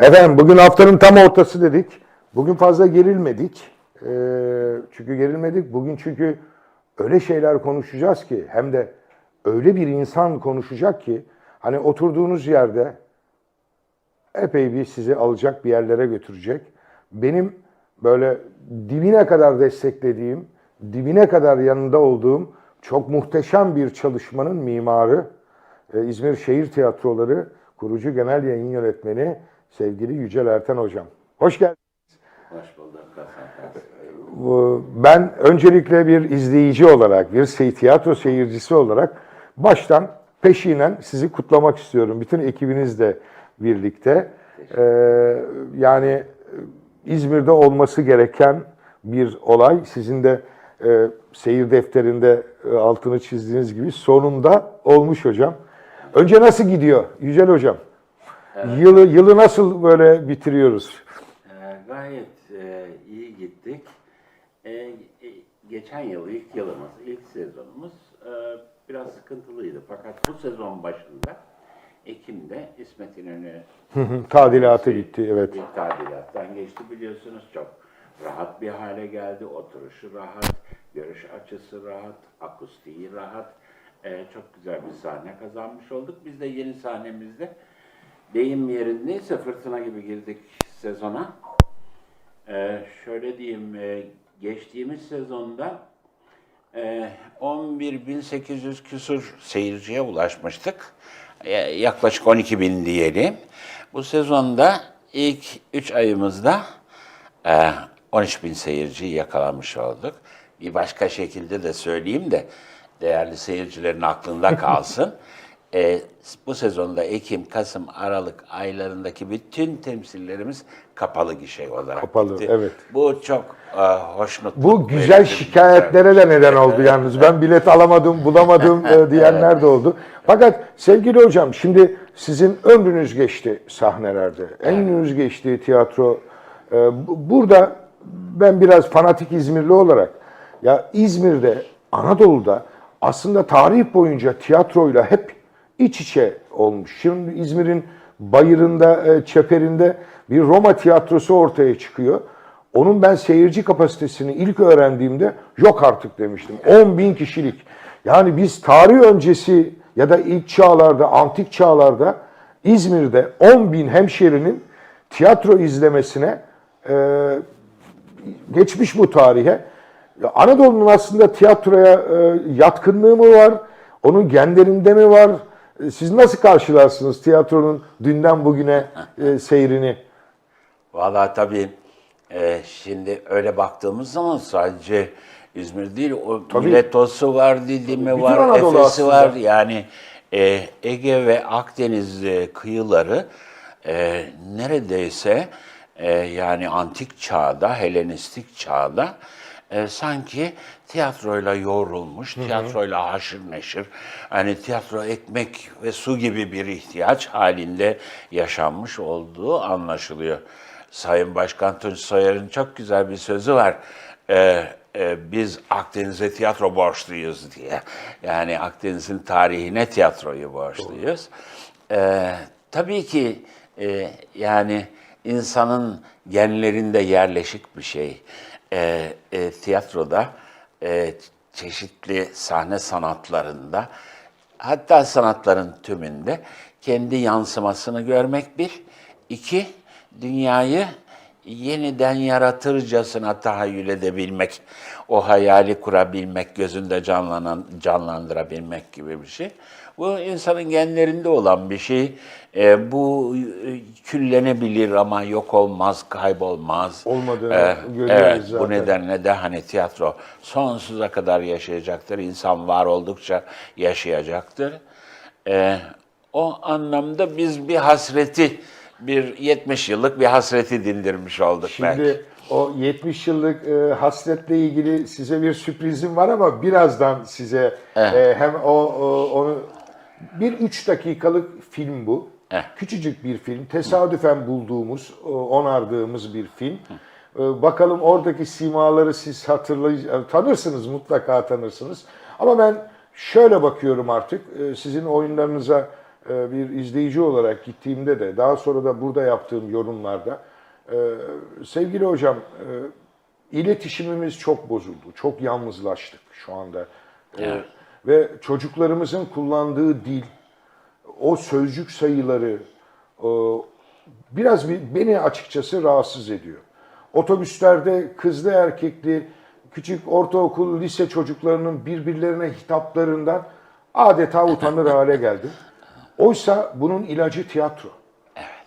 Efendim bugün haftanın tam ortası dedik. Bugün fazla gerilmedik. Ee, çünkü gerilmedik. Bugün çünkü öyle şeyler konuşacağız ki hem de öyle bir insan konuşacak ki hani oturduğunuz yerde epey bir sizi alacak bir yerlere götürecek. Benim böyle dibine kadar desteklediğim, dibine kadar yanında olduğum çok muhteşem bir çalışmanın mimarı, e, İzmir Şehir Tiyatroları kurucu genel yayın yönetmeni sevgili Yücel Erten Hocam. Hoş geldiniz. Hoş bulduk Ben öncelikle bir izleyici olarak, bir tiyatro seyircisi olarak baştan peşinen sizi kutlamak istiyorum. Bütün ekibinizle birlikte. Ee, yani İzmir'de olması gereken bir olay. Sizin de e, seyir defterinde e, altını çizdiğiniz gibi sonunda olmuş hocam. Önce nasıl gidiyor Yücel Hocam? Yılı, yılı nasıl böyle bitiriyoruz? Ee, gayet e, iyi gittik. E, e, geçen yıl ilk yılımız, ilk sezonumuz e, biraz sıkıntılıydı. Fakat bu sezon başında Ekim'de İsmet İnönü Tadilatı bitti, evet. bir tadilattan geçti biliyorsunuz. Çok rahat bir hale geldi. Oturuşu rahat, görüş açısı rahat, akustiği rahat. E, çok güzel bir sahne kazanmış olduk. Biz de yeni sahnemizde deyim yerindeyse fırtına gibi girdik sezona. Ee, şöyle diyeyim, e, geçtiğimiz sezonda e, 11.800 küsur seyirciye ulaşmıştık. E, yaklaşık 12.000 diyelim. Bu sezonda ilk 3 ayımızda e, 13.000 seyirciyi yakalamış olduk. Bir başka şekilde de söyleyeyim de değerli seyircilerin aklında kalsın. E, bu sezonda Ekim, Kasım, Aralık aylarındaki bütün temsillerimiz kapalı gişe olarak Kapalı, gitti. evet. Bu çok e, hoşnutluk Bu güzel şikayetlere de neden oldu yalnız. Ben bilet alamadım, bulamadım e, diyenler de oldu. Fakat sevgili hocam şimdi sizin ömrünüz geçti sahnelerde. Ömrünüz geçti tiyatro. E, bu- Burada ben biraz fanatik İzmirli olarak ya İzmir'de, Anadolu'da aslında tarih boyunca tiyatroyla hep iç içe olmuş. Şimdi İzmir'in bayırında, e, çeperinde bir Roma tiyatrosu ortaya çıkıyor. Onun ben seyirci kapasitesini ilk öğrendiğimde yok artık demiştim. 10 bin kişilik. Yani biz tarih öncesi ya da ilk çağlarda, antik çağlarda İzmir'de 10 bin hemşerinin tiyatro izlemesine e, geçmiş bu tarihe. Anadolu'nun aslında tiyatroya e, yatkınlığı mı var? Onun genlerinde mi var? E, Siz nasıl karşılarsınız tiyatronun dünden bugüne e, seyrini? Vallahi tabii e, şimdi öyle baktığımız zaman sadece İzmir değil, o Tabii. Miletosu var, Didim'i var, Anadolu Efes'i aslında. var. Yani e, Ege ve Akdeniz e, kıyıları e, neredeyse e, yani antik çağda, Helenistik çağda e, sanki tiyatroyla yoğrulmuş, tiyatroyla haşır neşir, hani tiyatro ekmek ve su gibi bir ihtiyaç halinde yaşanmış olduğu anlaşılıyor. Sayın Başkan Tunç Soyer'in çok güzel bir sözü var. Ee, e, biz Akdeniz'e tiyatro borçluyuz diye. Yani Akdeniz'in tarihine tiyatroyu borçluyuz. Ee, tabii ki e, yani insanın genlerinde yerleşik bir şey. Ee, e, tiyatroda e, çeşitli sahne sanatlarında hatta sanatların tümünde kendi yansımasını görmek bir. iki dünyayı yeniden yaratırcasına tahayyül edebilmek, o hayali kurabilmek, gözünde canlanan, canlandırabilmek gibi bir şey. Bu insanın genlerinde olan bir şey. Ee, bu e, küllenebilir ama yok olmaz, kaybolmaz. Olmadığını Ee, görüyoruz evet, zaten. Bu nedenle de hani tiyatro sonsuza kadar yaşayacaktır. İnsan var oldukça yaşayacaktır. Ee, o anlamda biz bir hasreti, bir 70 yıllık bir hasreti dindirmiş olduk belki. Şimdi o 70 yıllık e, hasretle ilgili size bir sürprizim var ama birazdan size e, hem o, o- onu bir 3 dakikalık film bu. Eh. Küçücük bir film. Tesadüfen bulduğumuz, o, onardığımız bir film. E, bakalım oradaki simaları siz hatırlay tanırsınız mutlaka tanırsınız. Ama ben şöyle bakıyorum artık e, sizin oyunlarınıza e, bir izleyici olarak gittiğimde de daha sonra da burada yaptığım yorumlarda e, sevgili hocam e, iletişimimiz çok bozuldu. Çok yalnızlaştık şu anda. E, Ve çocuklarımızın kullandığı dil, o sözcük sayıları o, biraz bir, beni açıkçası rahatsız ediyor. Otobüslerde kızlı erkekli küçük ortaokul, lise çocuklarının birbirlerine hitaplarından adeta utanır hale geldim. Oysa bunun ilacı tiyatro.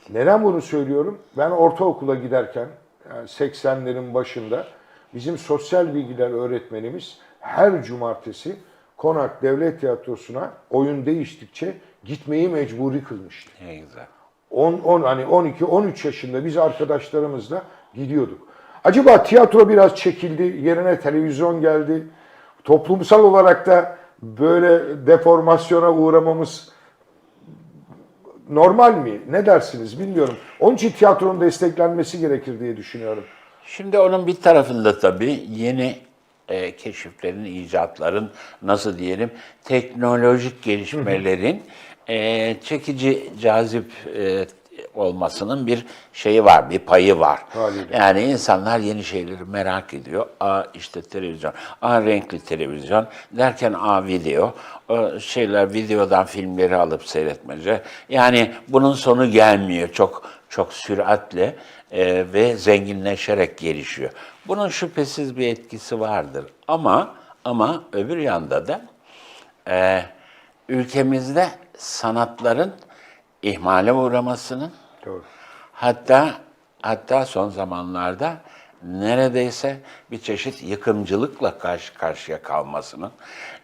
Neden bunu söylüyorum? Ben ortaokula giderken yani 80'lerin başında bizim sosyal bilgiler öğretmenimiz her cumartesi Konak Devlet Tiyatrosu'na oyun değiştikçe gitmeyi mecburi kılmıştı. Ne güzel. 10, 10 hani 12 13 yaşında biz arkadaşlarımızla gidiyorduk. Acaba tiyatro biraz çekildi, yerine televizyon geldi. Toplumsal olarak da böyle deformasyona uğramamız normal mi? Ne dersiniz bilmiyorum. Onun için tiyatronun desteklenmesi gerekir diye düşünüyorum. Şimdi onun bir tarafında tabii yeni e, keşiflerin, icatların, nasıl diyelim, teknolojik gelişmelerin e, çekici, cazip e, olmasının bir şeyi var, bir payı var. Haliyle. Yani insanlar yeni şeyleri merak ediyor. Aa işte televizyon, aa renkli televizyon derken aa video, o şeyler videodan filmleri alıp seyretmece. Yani bunun sonu gelmiyor çok çok süratle e, ve zenginleşerek gelişiyor. Bunun şüphesiz bir etkisi vardır. Ama ama öbür yanda da e, ülkemizde sanatların ihmale uğramasının Doğru. Hatta hatta son zamanlarda neredeyse bir çeşit yıkımcılıkla karşı karşıya kalmasının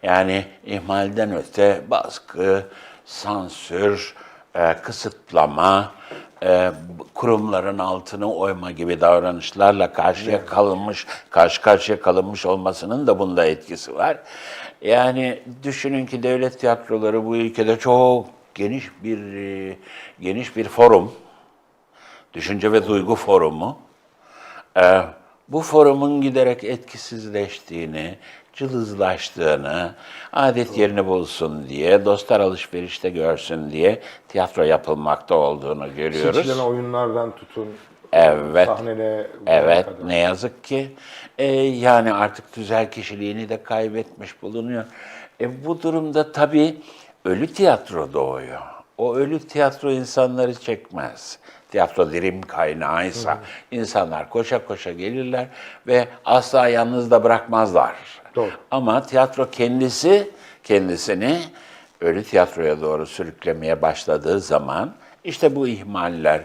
yani ihmalden öte baskı, sansür, e, kısıtlama, e, kurumların altını oyma gibi davranışlarla karşıya kalınmış, karşı karşıya kalınmış olmasının da bunda etkisi var. Yani düşünün ki devlet tiyatroları bu ülkede çok geniş bir e, geniş bir forum. Düşünce ve Duygu Forumu. Ee, bu forumun giderek etkisizleştiğini, cılızlaştığını, adet yerini bulsun diye, dostlar alışverişte görsün diye tiyatro yapılmakta olduğunu görüyoruz. Seçilen oyunlardan tutun Evet. Evet, kadar. ne yazık ki. Ee, yani artık tüzel kişiliğini de kaybetmiş bulunuyor. E, bu durumda tabii ölü tiyatro doğuyor. O ölü tiyatro insanları çekmez. Tiyatro dirim kaynağıysa insanlar koşa koşa gelirler ve asla yalnız da bırakmazlar. Doğru. Ama tiyatro kendisi kendisini ölü tiyatroya doğru sürüklemeye başladığı zaman işte bu ihmaller,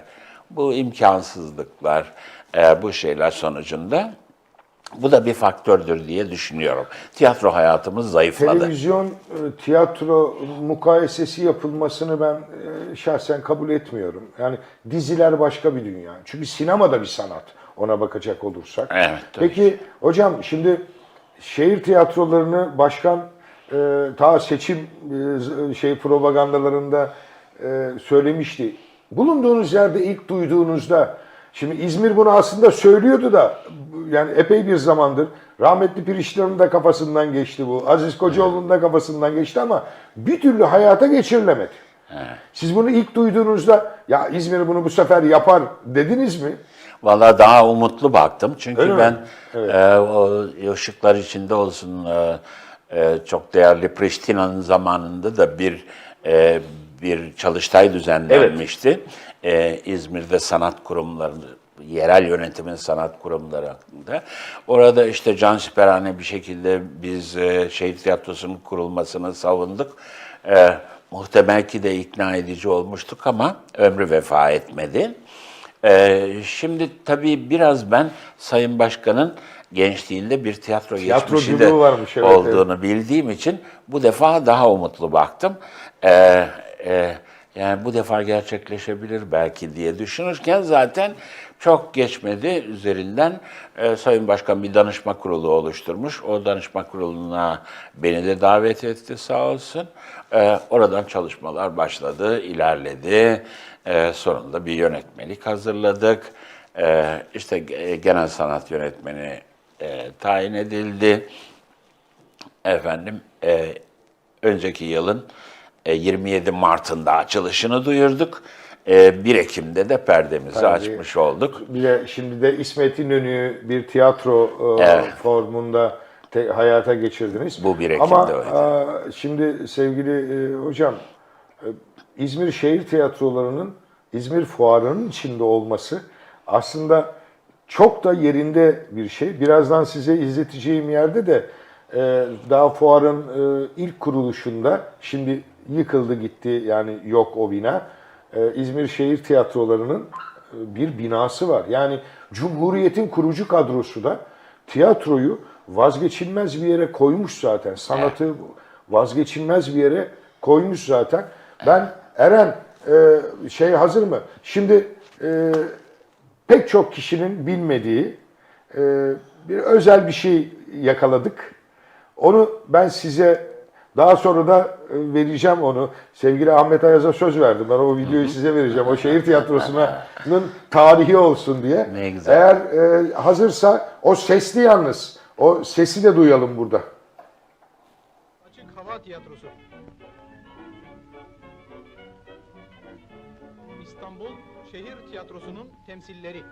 bu imkansızlıklar, e, bu şeyler sonucunda bu da bir faktördür diye düşünüyorum. Tiyatro hayatımız zayıfladı. Televizyon, e, tiyatro mukayesesi yapılmasını ben e, şahsen kabul etmiyorum. Yani diziler başka bir dünya. Çünkü sinema da bir sanat ona bakacak olursak. Evet, tabii. Peki hocam şimdi şehir tiyatrolarını başkan e, ta seçim e, şey propagandalarında e, söylemişti. Bulunduğunuz yerde ilk duyduğunuzda Şimdi İzmir bunu aslında söylüyordu da yani epey bir zamandır rahmetli Pirişler'in de kafasından geçti bu. Aziz Kocaoğlu'nun da kafasından geçti ama bir türlü hayata geçirilemedi. Siz bunu ilk duyduğunuzda ya İzmir bunu bu sefer yapar dediniz mi? Vallahi daha umutlu baktım. Çünkü Öyle mi? ben Evet. e, o ışıklar içinde olsun e, e, çok değerli Pristina'nın zamanında da bir e, bir çalıştay düzenlenmişti. E, İzmir'de sanat kurumları yerel yönetimin sanat kurumlarında. Orada işte Can Siperhane bir şekilde biz e, şehir tiyatrosunun kurulmasını savunduk. E, muhtemel ki de ikna edici olmuştuk ama ömrü vefa etmedi. Ee, şimdi tabii biraz ben Sayın Başkan'ın gençliğinde bir tiyatro geçmişi de varmış, evet, olduğunu bildiğim için bu defa daha umutlu baktım. Ee, e, yani bu defa gerçekleşebilir belki diye düşünürken zaten çok geçmedi üzerinden e, Sayın Başkan bir danışma kurulu oluşturmuş. O danışma kuruluna beni de davet etti sağ olsun. E, oradan çalışmalar başladı, ilerledi. E, sonunda bir yönetmelik hazırladık. E, işte ge- genel sanat yönetmeni e, tayin edildi. Efendim, e, önceki yılın E, 27 Mart'ın da açılışını duyurduk. E, 1 Ekim'de de perdemizi Perdeyi- açmış olduk. Bir de şimdi de İsmet İnönü'yü bir tiyatro e, Evet. formunda te- hayata geçirdiniz. Bu bir Ekim'de Ama öyle. e, şimdi sevgili e, hocam e, İzmir Şehir Tiyatroları'nın İzmir Fuarı'nın içinde olması aslında çok da yerinde bir şey. Birazdan size izleteceğim yerde de e, daha fuarın e, ilk kuruluşunda şimdi yıkıldı gitti yani yok o bina. E, İzmir Şehir Tiyatroları'nın bir binası var. Yani Cumhuriyet'in kurucu kadrosu da tiyatroyu vazgeçilmez bir yere koymuş zaten. Sanatı vazgeçilmez bir yere koymuş zaten. Ben Eren e, şey hazır mı? Şimdi e, pek çok kişinin bilmediği e, bir özel bir şey yakaladık. Onu ben size daha sonra da e, vereceğim onu. Sevgili Ahmet Ayaz'a söz verdim. Ben o videoyu size vereceğim. O şehir tiyatrosunun tarihi olsun diye. Ne güzel. Eğer e, hazırsa o sesli yalnız. O sesi de duyalım burada. Açık Hava Tiyatrosu. İstanbul Şehir Tiyatrosu'nun temsilleri.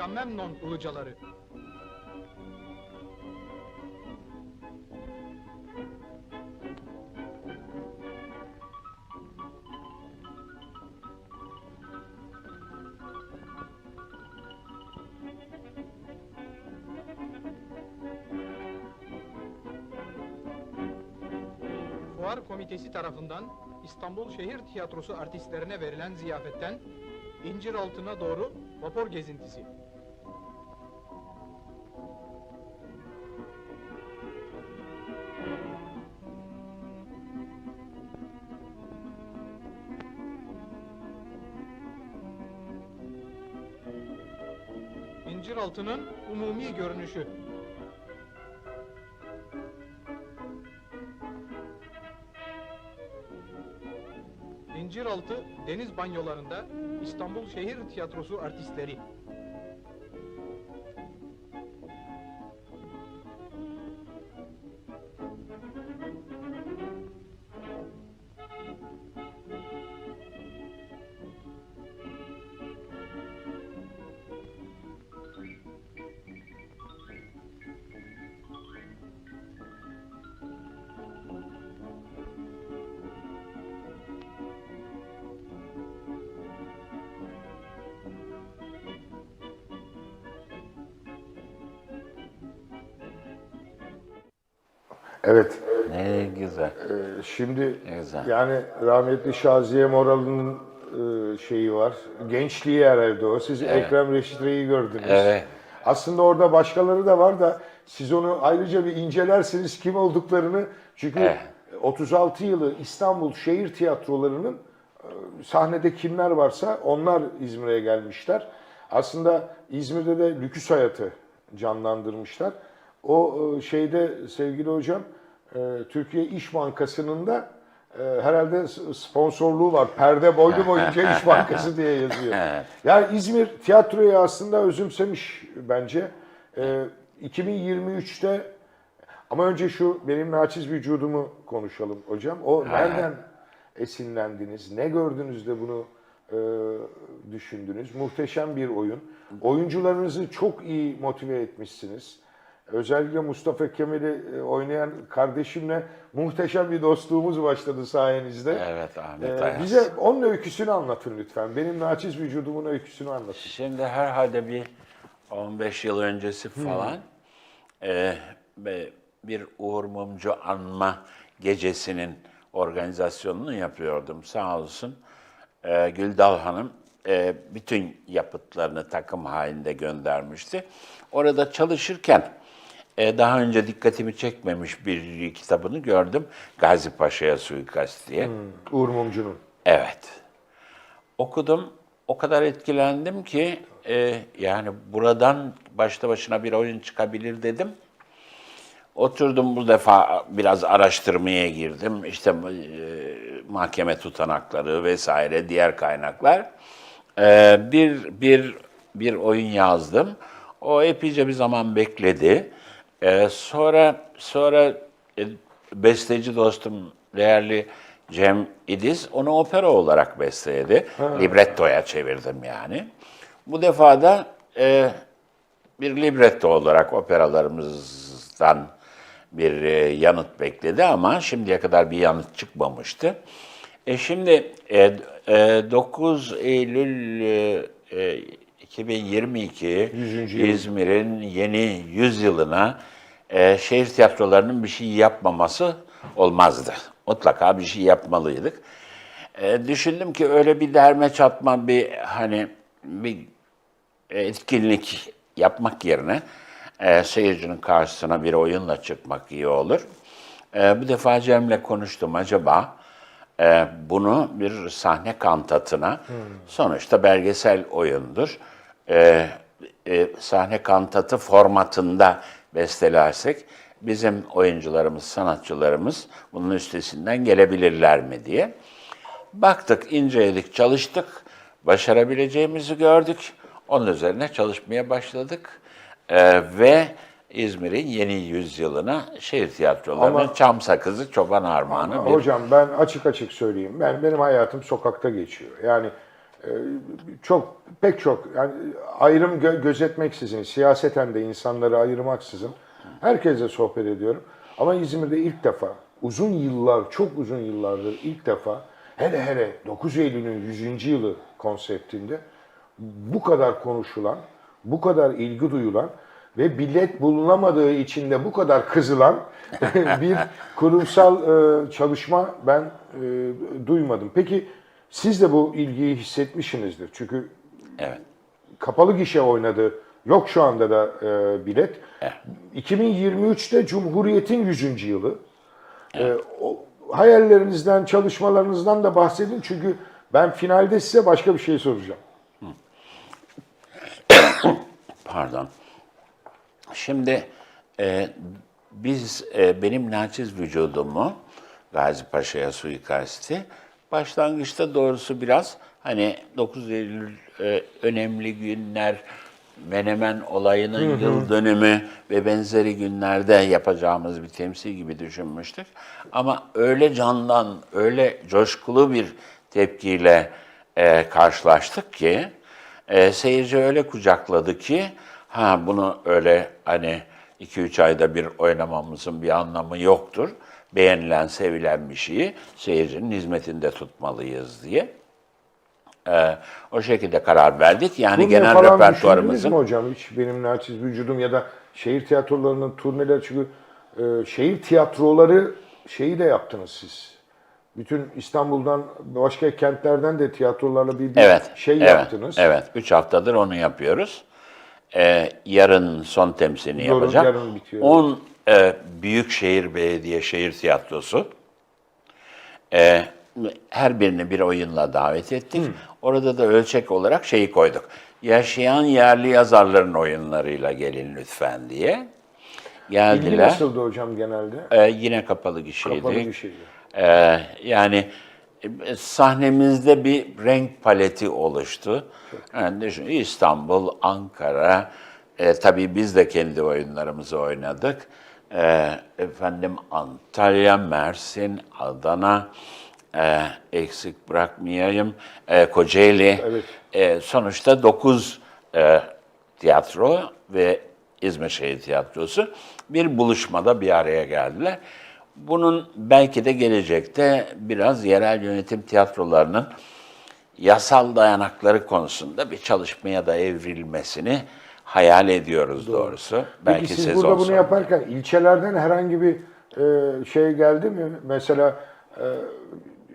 Agamemnon ılıcaları. Fuar Komitesi tarafından İstanbul Şehir Tiyatrosu artistlerine verilen ziyafetten İncir altına doğru vapur gezintisi. İnciraltı'nın umumi görünüşü. İnciraltı deniz banyolarında İstanbul Şehir Tiyatrosu artistleri. Evet. Ne güzel. e, Şimdi Ne güzel. yani rahmetli Şaziye Moralı'nın e, şeyi var. Gençliği herhalde o. Siz Ekrem Reşit Rey'i gördünüz. Evet. Aslında orada başkaları da var da siz onu ayrıca bir incelersiniz kim olduklarını. Çünkü Evet. 36 yılı İstanbul şehir tiyatrolarının e, sahnede kimler varsa onlar İzmir'e gelmişler. Aslında İzmir'de de lüküs hayatı canlandırmışlar. O e, şeyde sevgili hocam e, Türkiye İş Bankası'nın da e, herhalde sponsorluğu var. Perde boylu boyunca İş Bankası diye yazıyor. Yani İzmir tiyatroyu aslında özümsemiş bence. E, 2023'te ama önce şu benim naçiz vücudumu konuşalım hocam. O nereden esinlendiniz? Ne gördünüz de bunu e, düşündünüz. Muhteşem bir oyun. Oyuncularınızı çok iyi motive etmişsiniz. Özellikle Mustafa Kemal'i e, oynayan kardeşimle muhteşem bir dostluğumuz başladı sayenizde. Evet Ahmet Ee, bize onun öyküsünü anlatın lütfen. Benim naçiz vücudumun öyküsünü anlatın. Şimdi herhalde bir 15 yıl öncesi falan e, be- bir Uğur Mumcu anma gecesinin organizasyonunu yapıyordum. Sağ olsun e, Güldal Hanım e, bütün yapıtlarını takım halinde göndermişti. Orada çalışırken e, daha önce dikkatimi çekmemiş bir kitabını gördüm. Gazi Paşa'ya suikast diye. Uğur Mumcu'nun. Evet. Okudum. O kadar etkilendim ki e, yani buradan başta başına bir oyun çıkabilir dedim. Oturdum bu defa biraz araştırmaya girdim. İşte e, mahkeme tutanakları vesaire diğer kaynaklar. E, bir bir bir oyun yazdım. O epeyce bir zaman bekledi. E, sonra sonra e, besteci dostum değerli Cem İdiz onu opera olarak besteledi. Librettoya çevirdim yani. Bu defa da e, bir libretto olarak operalarımızdan bir e, yanıt bekledi ama şimdiye kadar bir yanıt çıkmamıştı. E şimdi e, e, 9 Eylül e, e, 2022 Yüzüncü yıl. İzmir'in yeni yüzyılına e, şehir tiyatrolarının bir şey yapmaması olmazdı. Mutlaka bir şey yapmalıydık. E, düşündüm ki öyle bir derme çatma bir hani bir etkinlik yapmak yerine e, seyircinin karşısına bir oyunla çıkmak iyi olur. E, bu defa Cem'le konuştum acaba e, bunu bir sahne kantatına, sonuçta belgesel oyundur, e, e, sahne kantatı formatında bestelersek bizim oyuncularımız, sanatçılarımız bunun üstesinden gelebilirler mi diye. Baktık, inceledik, çalıştık, başarabileceğimizi gördük. Onun üzerine çalışmaya başladık Ee, ve İzmir'in yeni yüzyılına şehir tiyatrolarının Ama- Çam Sakızı Çoban Armağanı bir Hocam ben açık açık söyleyeyim. Ben benim hayatım sokakta geçiyor. Yani çok pek çok yani ayrım gö- gözetmeksizin, siyaseten de insanları ayırmaksızın herkesle sohbet ediyorum. Ama İzmir'de ilk defa uzun yıllar, çok uzun yıllardır ilk defa hele hele 9 Eylül'ün 100. yılı konseptinde bu kadar konuşulan, bu kadar ilgi duyulan ve bilet bulunamadığı için de bu kadar kızılan bir kurumsal e, çalışma ben e, duymadım. Peki siz de bu ilgiyi hissetmişsinizdir. Çünkü Evet. kapalı gişe oynadı. Yok şu anda da e, bilet. 2023'te Cumhuriyet'in 100. yılı. E, o, hayallerinizden, çalışmalarınızdan da bahsedin. Çünkü ben finalde size başka bir şey soracağım. Pardon. Şimdi e, biz e, benim naçiz vücudumu Gazi Paşa'ya suikasti başlangıçta doğrusu biraz hani 9 Eylül e, önemli günler Menemen olayının yıl dönümü ve benzeri günlerde yapacağımız bir temsil gibi düşünmüştük. Ama öyle candan, öyle coşkulu bir tepkiyle e, karşılaştık ki e, seyirci öyle kucakladı ki ha bunu öyle hani 2-3 ayda bir oynamamızın bir anlamı yoktur. Beğenilen, sevilen bir şeyi seyircinin hizmetinde tutmalıyız diye. E, o şekilde karar verdik. Yani Turne genel falan repertuarımızın mü hocam? Hiç benim naçiz vücudum ya da şehir tiyatrolarının turneleri çünkü e, şehir tiyatroları şeyi de yaptınız siz. Bütün İstanbul'dan başka kentlerden de tiyatrolarla bir, bir Evet. şey evet, yaptınız. Evet. Üç haftadır onu yapıyoruz. Ee, yarın son temsilini Doğru, yapacağım. yarın bitiyor. 10 e, Büyükşehir Belediye Şehir Tiyatrosu. E, her birini bir oyunla davet ettik. Orada da ölçek olarak şeyi koyduk. Yaşayan yerli yazarların oyunlarıyla gelin lütfen diye. İlgi Geldiler. nasıldı hocam genelde? E, yine kapalı gişeydi. Kapalı bir şeydi. Ee, yani e, sahnemizde bir renk paleti oluştu. Yani düşün, İstanbul, Ankara, e, tabii biz de kendi oyunlarımızı oynadık. E, efendim Antalya, Mersin, Adana, e, eksik bırakmayayım. E, Kocaeli. Evet. E, sonuçta 9 e, tiyatro ve İzmir Şehir Tiyatrosu bir buluşmada bir araya geldiler. Bunun belki de gelecekte biraz yerel yönetim tiyatrolarının yasal dayanakları konusunda bir çalışmaya da evrilmesini hayal ediyoruz doğrusu. Belki Peki siz burada bunu sonu. yaparken ilçelerden herhangi bir e, şey geldi mi? Mesela e,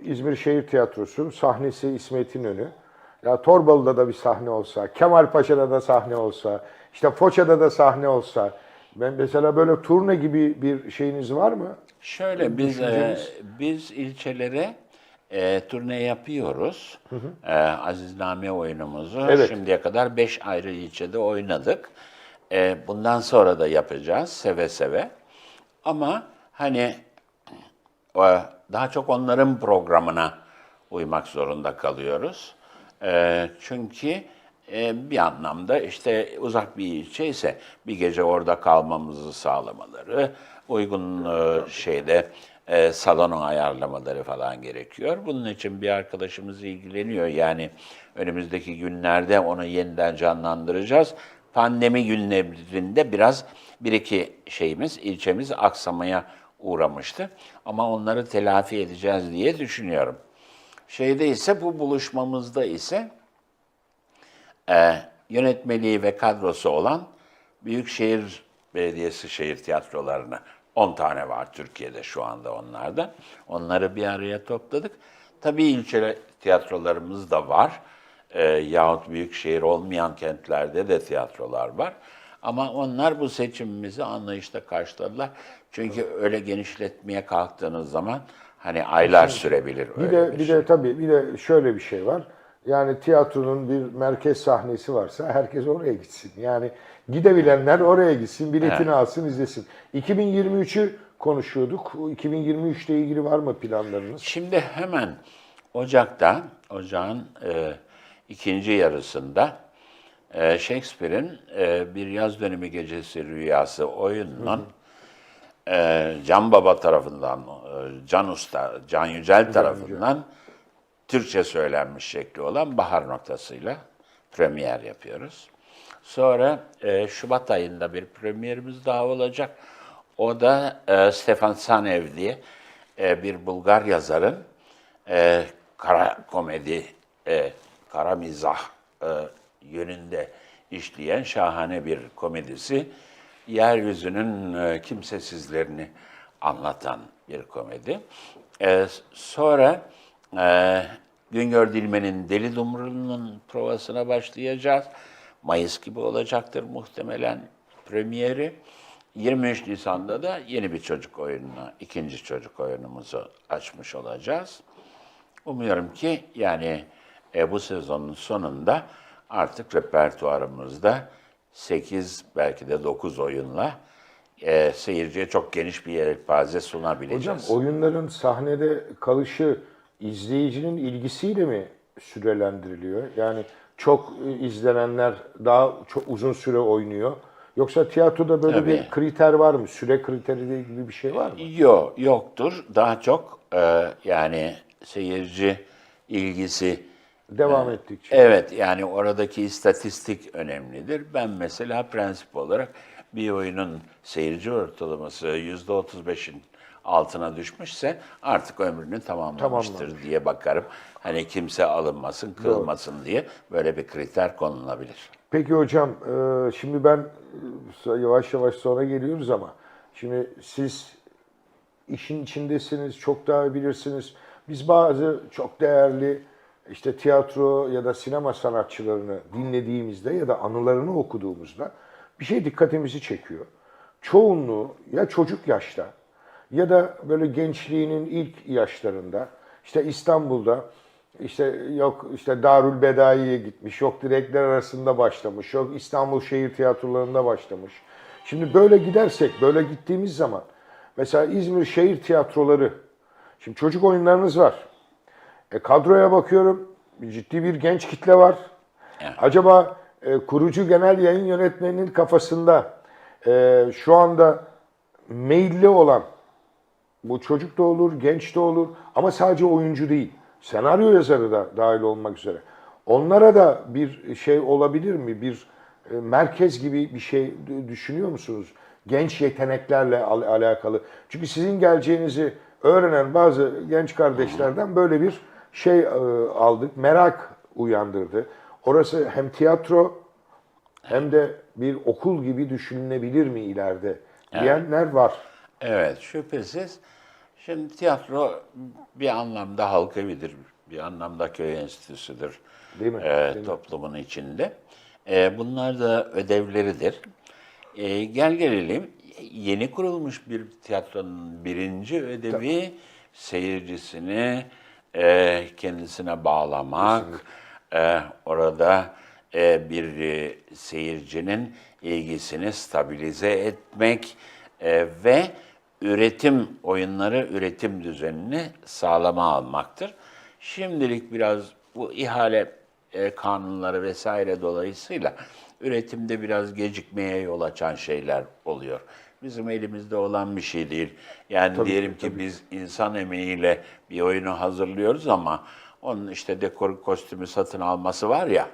İzmir Şehir Tiyatrosu sahnesi İsmet İnönü. Ya Torbalı'da da bir sahne olsa, Kemalpaşa'da da sahne olsa, işte Foça'da da sahne olsa. Ben mesela böyle turne gibi bir şeyiniz var mı? Şöyle biz e, biz ilçelere e, turne yapıyoruz. E, Azizname oyunumuzu Evet. şimdiye kadar 5 ayrı ilçede oynadık. E, bundan sonra da yapacağız seve seve. Ama hani e, daha çok onların programına uymak zorunda kalıyoruz. E, çünkü e, bir anlamda işte uzak bir ilçe ise bir gece orada kalmamızı sağlamaları, uygun e, şeyde e, salonu ayarlamaları falan gerekiyor. Bunun için bir arkadaşımız ilgileniyor. Yani önümüzdeki günlerde onu yeniden canlandıracağız. Pandemi günlerinde biraz bir iki şeyimiz, ilçemiz aksamaya uğramıştı. Ama onları telafi edeceğiz diye düşünüyorum. Şeyde ise bu buluşmamızda ise e, yönetmeliği ve kadrosu olan Büyükşehir Belediyesi şehir tiyatrolarını 10 tane var Türkiye'de şu anda onlarda. Onları bir araya topladık. Tabii ilçe tiyatrolarımız da var. E, yahut büyükşehir olmayan kentlerde de tiyatrolar var. Ama onlar bu seçimimizi anlayışla karşıladılar. Çünkü öyle genişletmeye kalktığınız zaman hani aylar sürebilir. Bir de bir de tabii bir de şöyle bir şey var. Yani tiyatronun bir merkez sahnesi varsa herkes oraya gitsin. Yani gidebilenler oraya gitsin, biletini alsın, izlesin. 2023'ü konuşuyorduk. 2023 ile ilgili var mı planlarınız? Şimdi hemen Ocak'ta, Ocağın e, ikinci yarısında e, Shakespeare'in e, Bir Yaz Dönümü Gecesi Rüyası oyununun e, Can Baba tarafından, e, Can Usta, Can Yücel tarafından Türkçe söylenmiş şekli olan Bahar Noktası'yla premier yapıyoruz. Sonra e, Şubat ayında bir premierimiz daha olacak. O da e, Stefan Sanev diye e, bir Bulgar yazarın e, kara komedi, e, kara mizah e, yönünde işleyen şahane bir komedisi. Yeryüzünün e, kimsesizlerini anlatan bir komedi. E, sonra e, Güngör Dilmen'in Deli Dumru'nun provasına başlayacağız. Mayıs gibi olacaktır muhtemelen premieri. 23 Nisan'da da yeni bir çocuk oyununa, ikinci çocuk oyunumuzu açmış olacağız. Umuyorum ki yani e, bu sezonun sonunda artık repertuarımızda 8 belki de 9 oyunla e, seyirciye çok geniş bir yelpaze Hocam sunabileceğiz. oyunların sahnede kalışı izleyicinin ilgisiyle mi sürelendiriliyor? Yani çok e, izlenenler daha çok uzun süre oynuyor. Yoksa tiyatroda böyle Tabii. bir kriter var mı? Süre kriteri gibi bir şey var mı? Yok, yoktur. Daha çok e, yani seyirci ilgisi Devam ettikçe. Evet yani oradaki istatistik önemlidir. Ben mesela prensip olarak bir oyunun seyirci ortalaması %35'in altına düşmüşse artık ömrünü tamamlamıştır Tamamlamış. diye bakarım. Hani kimse alınmasın, kırılmasın diye böyle bir kriter konulabilir. Peki hocam, e, şimdi ben e, yavaş yavaş sonra geliyoruz ama şimdi siz işin içindesiniz, çok daha bilirsiniz. Biz bazı çok değerli işte tiyatro ya da sinema sanatçılarını dinlediğimizde ya da anılarını okuduğumuzda bir şey dikkatimizi çekiyor. Çoğunluğu ya çocuk yaşta ya da böyle gençliğinin ilk yaşlarında işte İstanbul'da işte yok işte Darül Bedai'ye gitmiş, yok direkler arasında başlamış, yok İstanbul Şehir Tiyatrolarında başlamış. Şimdi böyle gidersek, böyle gittiğimiz zaman mesela İzmir Şehir Tiyatroları, şimdi çocuk oyunlarınız var. E, kadroya bakıyorum, ciddi bir genç kitle var. Acaba e, kurucu genel yayın yönetmeninin kafasında e, şu anda meyilli olan Bu çocuk da olur, genç de olur ama sadece oyuncu değil. Senaryo yazarı da dahil olmak üzere. Onlara da bir şey olabilir mi? Bir e, merkez gibi bir şey düşünüyor musunuz? Genç yeteneklerle al- alakalı. Çünkü sizin geleceğinizi öğrenen bazı genç kardeşlerden böyle bir şey e, aldık. Merak uyandırdı. Orası hem tiyatro hem de bir okul gibi düşünülebilir mi ileride diyenler var. Evet, şüphesiz. Şimdi tiyatro bir anlamda halk evidir, bir anlamda köy enstitüsüdür. Değil mi? Ee, Değil mi? toplumun içinde. Ee, bunlar da ödevleridir. Ee, gel gelelim, yeni kurulmuş bir tiyatronun birinci ödevi seyircisini e, kendisine bağlamak, e, orada e, bir e, seyircinin ilgisini stabilize etmek e, ve üretim oyunları üretim düzenini sağlama almaktır. Şimdilik biraz bu ihale e, kanunları vesaire dolayısıyla üretimde biraz gecikmeye yol açan şeyler oluyor. Bizim elimizde olan bir şey değil. Yani diyelim ki biz insan emeğiyle bir oyunu hazırlıyoruz ama onun işte dekor kostümü satın alması var ya,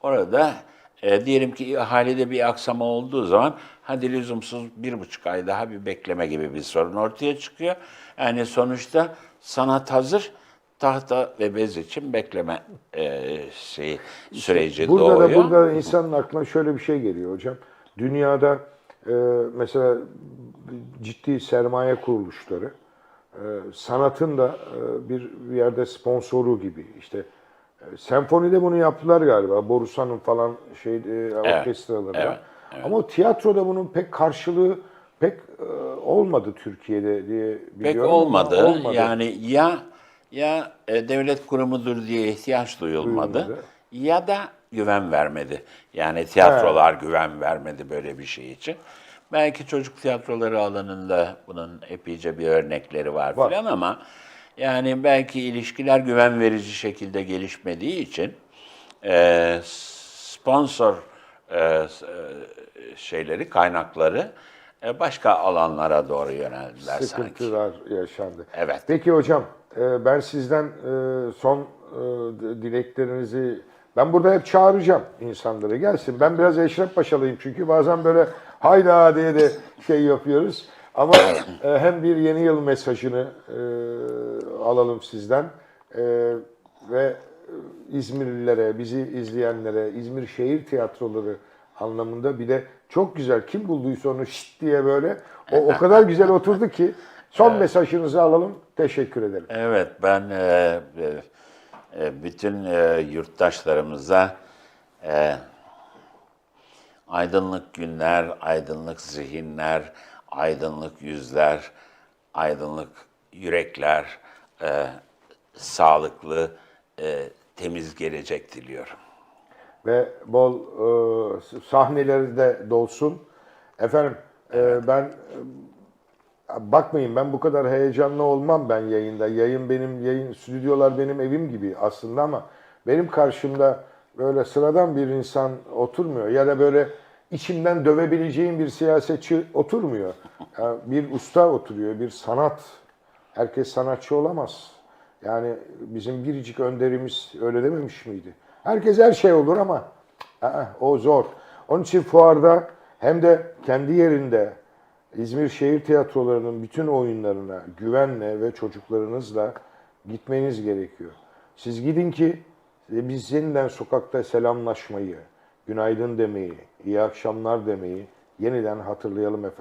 orada e, diyelim ki ihalede bir aksama olduğu zaman hadi lüzumsuz bir buçuk ay daha bir bekleme gibi bir sorun ortaya çıkıyor. Yani sonuçta sanat hazır, tahta ve bez için bekleme e, şey süreci Burada doğuyor. da burada insanın aklına şöyle bir şey geliyor hocam. Dünyada e, mesela ciddi sermaye kuruluşları e, sanatın da e, bir, bir yerde sponsoru gibi işte e, senfonide bunu yaptılar galiba. Borusan'ın falan şey e, orkestralarında. evet, evet. Ama o tiyatroda bunun pek karşılığı pek e, olmadı Türkiye'de diye Pek biliyorum ama olmadı. olmadı. Yani ya ya e, devlet kurumudur diye ihtiyaç duyulmadı Duyulmadı. ya da güven vermedi. Yani tiyatrolar güven vermedi böyle bir şey için. Belki çocuk tiyatroları alanında bunun epeyce bir örnekleri var, Var. filan ama yani belki ilişkiler güven verici şekilde gelişmediği için e, sponsor e, e, şeyleri, kaynakları e, başka alanlara doğru yöneldiler sanki. sıkıntılar yaşandı. Evet. Peki hocam e, ben sizden e, son e, dileklerinizi ben burada hep çağıracağım insanları gelsin. Ben biraz Eşref Paşalıyım çünkü bazen böyle hayda diye de şey yapıyoruz. Ama e, hem bir yeni yıl mesajını e, alalım sizden E, ve İzmirlilere, bizi izleyenlere, İzmir Şehir Tiyatroları anlamında bir de çok güzel. Kim bulduysa onu şşt diye böyle o, o kadar güzel oturdu ki son mesajınızı alalım. Teşekkür ederim. Evet, ben e, e, e, bütün e, yurttaşlarımıza e, aydınlık günler, aydınlık zihinler, aydınlık yüzler, aydınlık yürekler, e, sağlıklı, e, temiz gelecek diliyorum. Ve bol e, sahneleri de dolsun. Efendim e, ben e, bakmayın ben bu kadar heyecanlı olmam ben yayında. Yayın benim yayın stüdyolar benim evim gibi aslında ama benim karşımda böyle sıradan bir insan oturmuyor ya da böyle içimden dövebileceğim bir siyasetçi oturmuyor. Ya bir usta oturuyor, bir sanat. Herkes sanatçı olamaz. Yani bizim biricik önderimiz öyle dememiş miydi? Herkes her şey olur ama aa, o zor. Onun için fuarda hem de kendi yerinde İzmir Şehir Tiyatroları'nın bütün oyunlarına güvenle ve çocuklarınızla gitmeniz gerekiyor. Siz gidin ki biz yeniden sokakta selamlaşmayı, günaydın demeyi, iyi akşamlar demeyi yeniden hatırlayalım efendim.